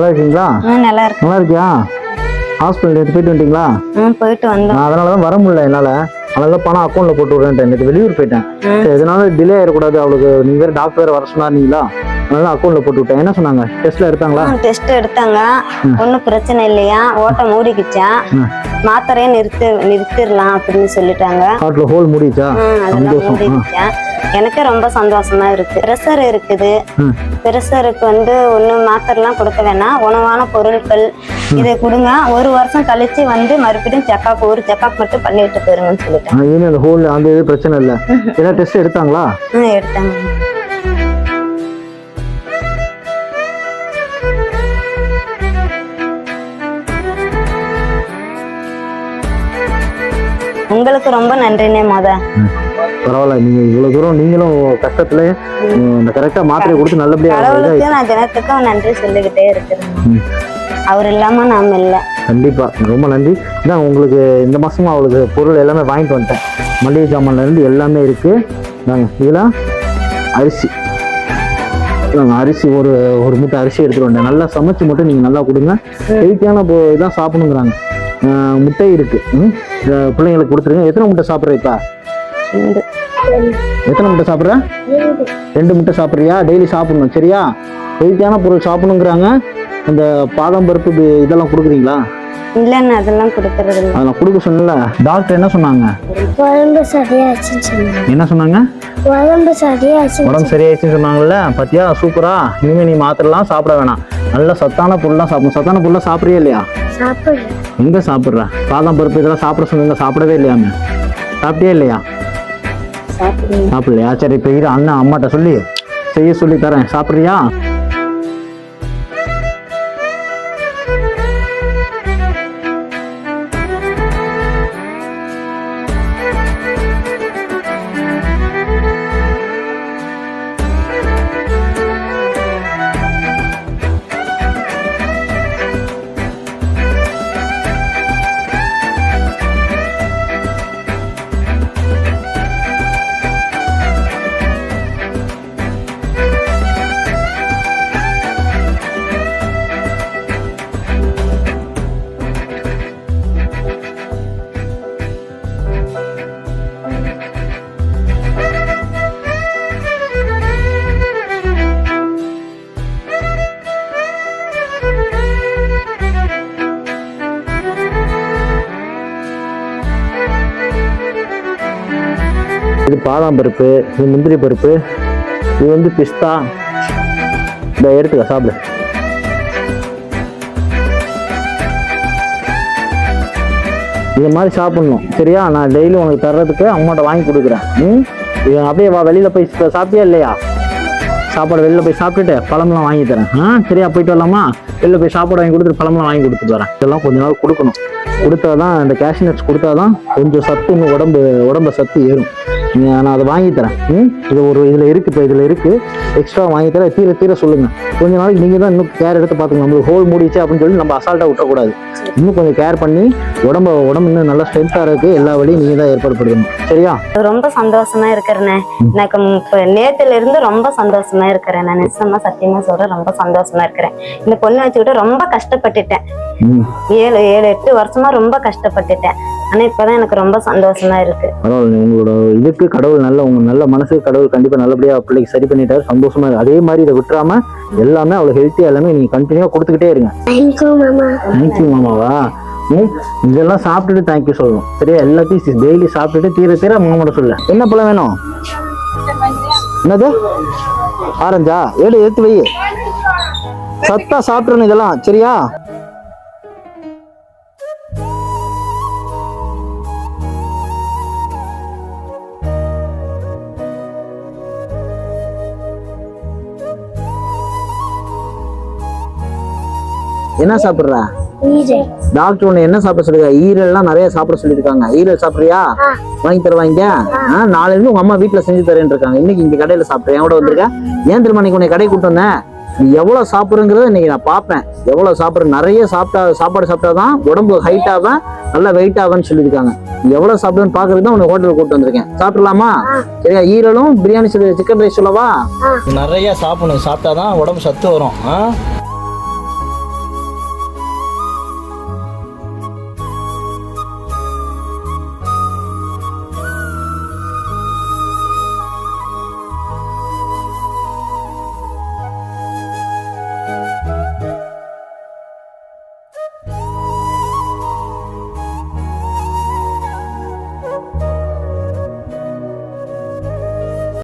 நல்லா இருக்கீங்களா நல்லா இருக்கு நல்லா இருக்கியா ஹாஸ்பிட்டல் நேற்று போயிட்டு வந்துட்டீங்களா? போயிட்டு வந்தோம். நான் அதனால தான் வர முடியல என்னால். அதனால தான் பணம் அக்கௌண்ட்டில் போட்டு விட்றேன்ட்டு நேற்று வெளியூர் போயிட்டேன். சரி இதனால டிலே ஆயிடக்கூடாது அவளுக்கு. நீங்கள் வேறு டாக்டர் வேறு வர சொன்னாருங்களா அதனால அக்கௌண்ட்டில் போட்டு விட்டேன் என்ன சொன்னாங்க? டெஸ்ட்டில் எடுத்தாங்களா? டெஸ்ட் எடுத்தாங்க. ஒன்றும் பிரச்சனை இல்லையா? ஓட்டை மூடிக்கிச்சான் ம். மாத்திரையே நிறுத்து நிறுத்திடலாம் அப்படின்னு சொல்லிட்டாங்க. ஹார்ட்டில் ஹோல் மூடிச்சா? அதெல்லாம் சந்தோஷம். எனக்கே ரொம்ப சந்தோஷமா இருக்கு. ப்ரெஷர் இருக்குது. ப்ரெஷருக்கு வந்து ஒன்றும் மாத்திரைலாம் கொடுக்க வேணாம். உணவான பொருட்கள் இதை கொடுங்க. ஒரு வருஷம் கழிச்சு வந்து மறுபடியும் செக்அப் ஒரு செக்அப் மட்டும் பண்ணிட்டு போயிருங்கன்னு சொல்லிட்டாங்க. இனி அந்த ஹோல் அந்த இது பிரச்சனை இல்லை. ஏன்னா டெஸ்ட் எடுத்தாங்களா? எடுத்தாங்க. உங்களுக்கு ரொம்ப நன்றிண்ணே மொத. பரவாயில்ல நீங்கள் இவ்வளோ தூரம் நீங்களும் கஷ்டத்துல இந்த கரெக்டாக மாத்திரை கொடுத்து கடவுளுக்கு நான் தினத்துக்கும் நன்றி சொல்லிக்கிட்டே இருக்கிறேன். அவர் இல்லாம நாம் இல்லை. கண்டிப்பாக ரொம்ப நன்றி. இதான் உங்களுக்கு இந்த மாதமும் அவளுக்கு பொருள் எல்லாமே வாங்கிட்டு வந்துட்டேன். மளிகை சாமான்லேருந்து எல்லாமே இருக்குது நாங்கள் இதெல்லாம் அரிசி. நாங்கள் அரிசி ஒரு ஒரு மூட்டை அரிசி எடுத்துகிட்டு வந்தேன். நல்லா சமைச்சு மட்டும் நீங்கள் நல்லா கொடுங்க. ஹெல்த்தியான இதான் சாப்பிடுங்கிறாங்க முட்டை இருக்குது பிள்ளைங்களுக்கு கொடுத்துருங்க எத்தனை முட்டை சாப்பிட்ற இப்போ? ரெண்டு. எத்தனை முட்டை சாப்பிட்ற? ரெண்டு. முட்டை சாப்பிட்றியா? டெய்லி சாப்பிடணும் சரியா? ஹெல்த்தியான பொருள் சாப்பிடணுங்கிறாங்க. இந்த பாதாம் பருப்பு இது இதெல்லாம் கொடுக்குறீங்களா? இல்லைன்னு அதெல்லாம் கொடுக்க சொன்னல டாக்டர் என்ன சொன்னாங்க? உடம்பு சரியாச்சுன்னு என்ன சொன்னாங்க? உடம்பு சரியாச்சு உடம்பு சரியாயிடுச்சுன்னு சொன்னாங்கல்ல. பாத்தியா? சூப்பரா? இனிமே நீ மாத்திரலாம் சாப்பிட வேணாம். நல்ல சத்தான பொருள்லாம் சாப்பிடணும். சத்தான பொருள்லாம் சாப்பிட்றியா இல்லையா? எங்க சாப்பிட்ற? பாதாம் பருப்பு இதெல்லாம் சாப்பிட சொன்னீங்க சாப்பிடவே இல்லையாமே சாப்பிட்டியா இல்லையா? சாப்பிடலையா? சரி இப்போ இரு அண்ணன் அம்மாட்ட சொல்லி. செய்ய சொல்லி தரேன். சாப்பிட்றியா? இது பாதாம் பருப்பு இது முந்திரி பருப்பு இது வந்து பிஸ்தா. இதை எடுத்துக்க சாப்பிடு. இது மாதிரி சாப்பிடணும் சரியா? நான் டெய்லி உனக்கு தர்றதுக்கு அம்மாட்ட வாங்கி கொடுக்குறேன். ம்? இது அப்படியே வா வெளியில் போய் சாப்பிட்டியா இல்லையா? சாப்பாடு வெளியில் போய் சாப்பிட்டுட்டு பழம்லாம் வாங்கி தரேன். ஆ சரியா போயிட்டு வரலாமா? வெளியில் போய் சாப்பாடு வாங்கி கொடுத்துட்டு பழம்லாம் வாங்கி கொடுத்துட்டு வரேன். இதெல்லாம் கொஞ்ச நாள் கொடுக்கணும். கொடுத்தா தான் இந்த கேஷ் நட்ஸ் கொடுத்தா தான் கொஞ்சம் சத்து உடம்பு உடம்பு சத்து ஏறும். நான் அதை வாங்கி தரேன். ம்? இது ஒரு இதில் இருக்குது இப்போ இதில் இருக்குது எக்ஸ்ட்ரா வாங்கி தரேன். தீர தீர சொல்லுங்கள் கொஞ்ச நாளைக்கு நீங்கள் தான் இன்னும் கேர் எடுத்து பார்த்துக்கணும். நம்மளுக்கு ஹோல் மூடிச்சு அப்படின்னு சொல்லி நம்ம அசால்ட்டாக விட்டக்கூடாது. இன்னும் கொஞ்சம் கேர் பண்ணி உடம்ப உடம்பு இன்னும் நல்லா ஸ்ட்ரென்த்தாக இருக்குது எல்லா வழியும் நீங்கள் தான் ஏற்பாடு சரியா? ரொம்ப சந்தோஷமா இருக்கிறேனே. எனக்கு இப்ப நேத்துல இருந்து ரொம்ப சந்தோஷமா இருக்கிறேன். நான் நிச்சயமா சத்தியமா சொல்றேன் ரொம்ப சந்தோஷமா இருக்கிறேன். இந்த பொண்ணு வச்சுக்கிட்டு ரொம்ப கஷ்டப்பட்டுட்டேன். ஏழு ஏழு எட்டு வருஷமா ரொம்ப கஷ்டப்பட்டுட்டேன். ஆனா இப்பதான் எனக்கு ரொம்ப சந்தோஷமா இருக்கு. பரவாயில்ல உங்களோட இதுக்கு கடவுள் நல்ல உங்க நல்ல மனசுக்கு கடவுள் கண்டிப்பா நல்லபடியா பிள்ளைக்கு சரி பண்ணிட்டாரு. சந்தோஷமா இருக்கு. அதே மாதிரி இதை விட்டுறாம எல்லாமே அவ்வளவு ஹெல்த்தியா எல்லாமே நீங்க கண்டினியூவா கொடுத்துக்கிட்டே இருங்க. தேங்க்யூ மாமா. தேங்க்யூ மாமாவா? இதெல்லாம் சாப்பிட்டுட்டு தேங்க்யூ சொல்லணும். சரியா? எல்லாத்தையும் டெய்லி சாப்பிட்டுட்டு தீர தீர மாமாட்ட சொல்ல. என்ன பழம் வேணும்? என்னது? ஆரஞ்சா? ஏழு எடுத்து வை. சத்தா சாப்பிட்றணும் இதெல்லாம். சரியா? என்ன சாப்பிட்ற? டாக்டர் உன்னை என்ன சாப்பிட சொல்லிருக்காங்க ஈரல்லாம் நிறைய சாப்பிட சொல்லியிருக்காங்க. ஈரல் சாப்பிட்றியா? வாங்கி தருவாங்க. இருந்து உங்க அம்மா வீட்டுல செஞ்சு தரேன்னு இருக்காங்க. இன்னைக்கு இங்க கடையில சாப்பிட்றேன். என் கூட வந்திருக்க? ஏன் தெரியுமா இன்னைக்கு உன்னை கடைக்கு கூட்டு வந்தேன் நீ எவ்வளவு சாப்பிடுறங்கிறத இன்னைக்கு நான் பார்ப்பேன். எவ்வளவு சாப்பிடுற நிறைய சாப்பிட்டா சாப்பாடு சாப்பிட்டாதான் உடம்பு ஹைட் ஆவேன் நல்லா வெயிட் ஆவேன்னு சொல்லியிருக்காங்க. நீ எவ்வளவு சாப்பிடுன்னு பாக்குறதுக்கு தான் உன்னை ஹோட்டலுக்கு கூட்டு வந்திருக்கேன். சாப்பிடலாமா? சரியா? ஈரலும் பிரியாணி சிக்கன் ரைஸ் சொல்லவா? நிறைய சாப்பிடணும். சாப்பிட்டாதான் உடம்பு சத்து வரும்.